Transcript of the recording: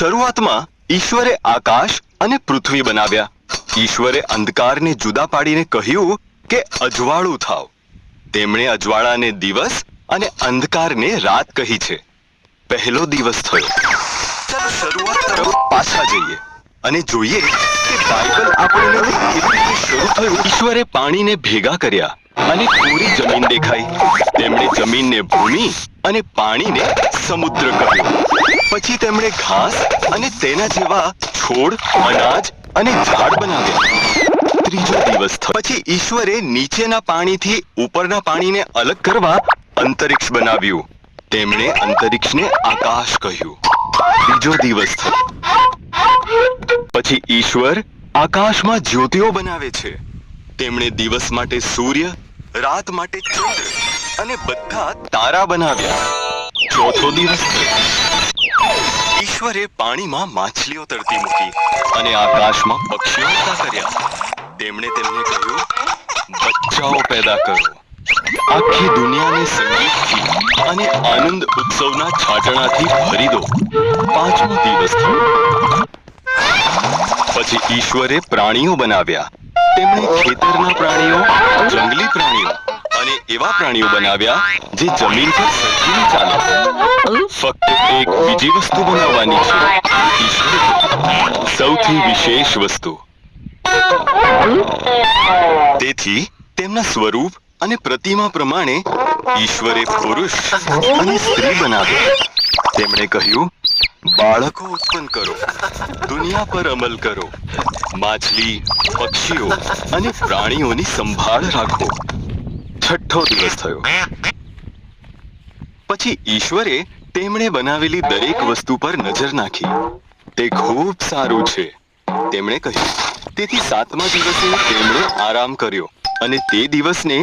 શરૂઆતમાં ઈશ્વરે આકાશ અને પૃથ્વી બનાવ્યા. ઈશ્વરે અંધકારને જુદા પાડીને કહ્યું કે અજવાળું થાવ. તેમણે અજવાળાને દિવસ અને અંધકારને રાત કહી છે. પહેલો દિવસ થયો. શરૂઆત તરફ પાછા જઈએ અને જોઈએ કે બાઇબલ આપણને કેવી રીતે શરૂ થયું. ઈશ્વરે પાણીને ભેગા કર્યા અને કોરી જમીન દેખાઈ. જમીનને ભૂમિ અને પાણીને સમુદ્ર કહ્યું પછી તેમણે ઘાસ અને તેના જેવા છોડ, અનાજ અને ઝાડ બનાવ્યા. ત્રીજો દિવસ પછી ઈશ્વરે નીચેના પાણીથી ઉપરના પાણીને અલગ કરવા અંતરિક્ષ બનાવ્યું. તેમણે અંતરિક્ષને આકાશ કહ્યું. ત્રીજો દિવસ પછી ઈશ્વર આકાશમાં જ્યોતિઓ બનાવે છે. તેમણે દિવસ માટે સૂર્ય, રાત માટે ચંદ્ર અને બધા તારા બનાવ્યા. ચોથો દિવસ ઈશ્વરે પાણીમાં માછલીઓ તરતી મૂકી અને આકાશમાં પક્ષીઓ ઉડતા કર્યા. તેમણે તેમને કહ્યું, બચ્ચાઓ પેદા કરો. આખી દુનિયાને સંગીતથી અને આનંદ ઉત્સવના છાટણાથી ભરી દો. પાંચમો દિવસ થયો. પછી ઈશ્વરે પ્રાણીઓ બનાવ્યા. તેમણે ખેતરના પ્રાણીઓ, જંગલી પ્રાણીઓ અને એવા પ્રાણીઓ બનાવ્યા જે જમીન પર સરખી ચાલે. ફક્ત એક બીજી વસ્તુ બનાવવાની છે. સૌથી વિશેષ વસ્તુ. તેથી તેમના સ્વરૂપ અને પ્રતિમા પ્રમાણે ઈશ્વરે પુરુષ અને સ્ત્રી બનાવ્યા. તેમણે કહ્યું, બાળકો ઉત્પન્ન કરો. દુનિયા પર અમલ કરો. માછલી, પક્ષીઓ અને પ્રાણીઓની સંભાળ રાખો. છઠ્ઠો દિવસ થયો. પછી ઈશ્વરે તેમણે બનાવેલી દરેક વસ્તુ પર નજર નાખી. તે ખૂબ સારું છે, તેમણે કહ્યું. તેથી સાતમા દિવસે તેમણે આરામ કર્યો અને તે દિવસને